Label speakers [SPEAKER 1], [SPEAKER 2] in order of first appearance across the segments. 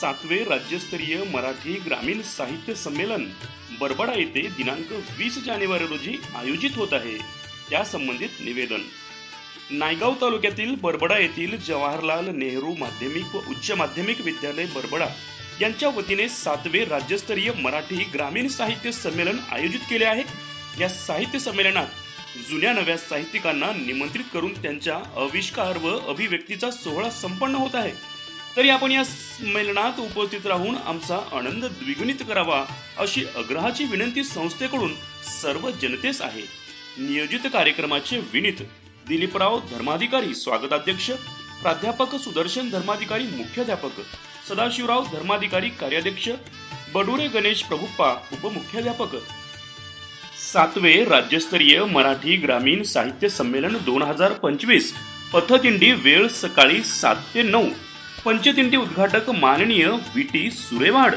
[SPEAKER 1] सातवे राज्यस्तरीय मराठी ग्रामीण साहित्य संमेलन बरबडा येथे दिनांक वीस जानेवारी रोजी आयोजित होत आहे. त्या संबंधित निवेदन. नायगाव तालुक्यातील बरबडा येथील जवाहरलाल नेहरू माध्यमिक व उच्च माध्यमिक विद्यालय बरबडा यांच्या वतीने सातवे राज्यस्तरीय मराठी ग्रामीण साहित्य संमेलन आयोजित केले आहे. या साहित्य संमेलनात जुन्या नव्या साहित्यिकांना निमंत्रित करून त्यांच्या आविष्कार व अभिव्यक्तीचा सोहळा संपन्न होत आहे. तरी आपण या संमेलनात उपस्थित राहून आमचा आनंद द्विगुणित करावा अशी आग्रहाची विनंती संस्थेकडून सर्व जनतेस आहे. नियोजित कार्यक्रमाचे विनीत दिलीपराव धर्माधिकारी स्वागताध्यक्ष प्राध्यापक सुदर्शन धर्माधिकारी मुख्याध्यापक सदाशिवराव धर्माधिकारी कार्याध्यक्ष बडुरे गणेश प्रभुप्पा उपमुख्याध्यापक. सातवे राज्यस्तरीय मराठी ग्रामीण साहित्य संमेलन दोन हजार पंचवीस पथदिंडी वेळ सकाळी सात ते नऊ. पंचदिंडी उद्घाटक माननीय व्ही टी सुरेवाड.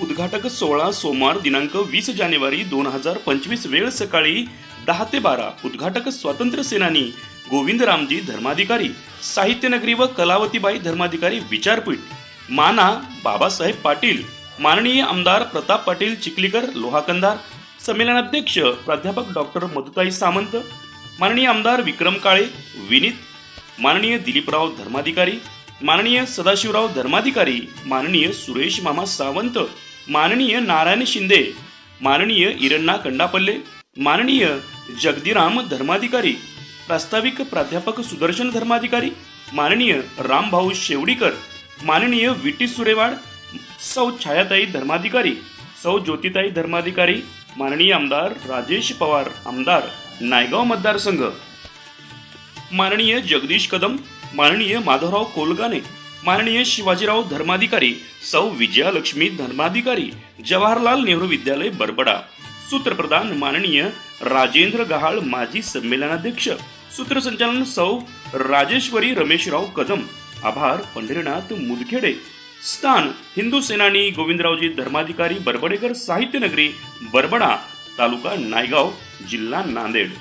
[SPEAKER 1] उद्घाटक सोहळा सोमवार दिनांक वीस जानेवारी दोन हजार पंचवीस वेळ सकाळी दहा ते बारा. उद्घाटक स्वातंत्र्य सेनानी गोविंदरामजी धर्माधिकारी. साहित्यनगरी व कलावतीबाई धर्माधिकारी विचारपीठ. माना बाबासाहेब पाटील. माननीय आमदार प्रताप पाटील चिखलीकर लोहाकंदार. संमेलनाध्यक्ष प्राध्यापक डॉक्टर मधुताई सामंत. माननीय आमदार विक्रम काळे विनीत माननीय दिलीपराव धर्माधिकारी माननीय सदाशिवराव धर्माधिकारी माननीय सुरेश मामा सावंत माननीय नारायण शिंदे माननीय इरण्णा कंडापल्ले माननीय जगदीराम धर्माधिकारी प्रास्ताविक प्राध्यापक सुदर्शन धर्माधिकारी माननीय रामभाऊ शेवडीकर माननीय विटी सुरेवाड सौ छायाताई धर्माधिकारी सौ ज्योतिताई धर्माधिकारी माननीय आमदार राजेश पवार आमदार नायगाव मतदारसंघ. माननीय जगदीश कदम माननीय माधवराव कोलगाने माननीय शिवाजीराव धर्माधिकारी सौ विजयालक्ष्मी धर्माधिकारी जवाहरलाल नेहरू विद्यालय बरबडा. सूत्रप्रधान माननीय राजेंद्र गहाळ माजी संमेलनाध्यक्ष. सूत्रसंचालन सौ राजेश्वरी रमेशराव कदम. आभार पंढरीनाथ मुदखेडे. स्थान हिंदू सेनानी गोविंदरावजी धर्माधिकारी बरबडेकर साहित्यनगरी बरबडा तालुका नायगाव जिल्हा नांदेड.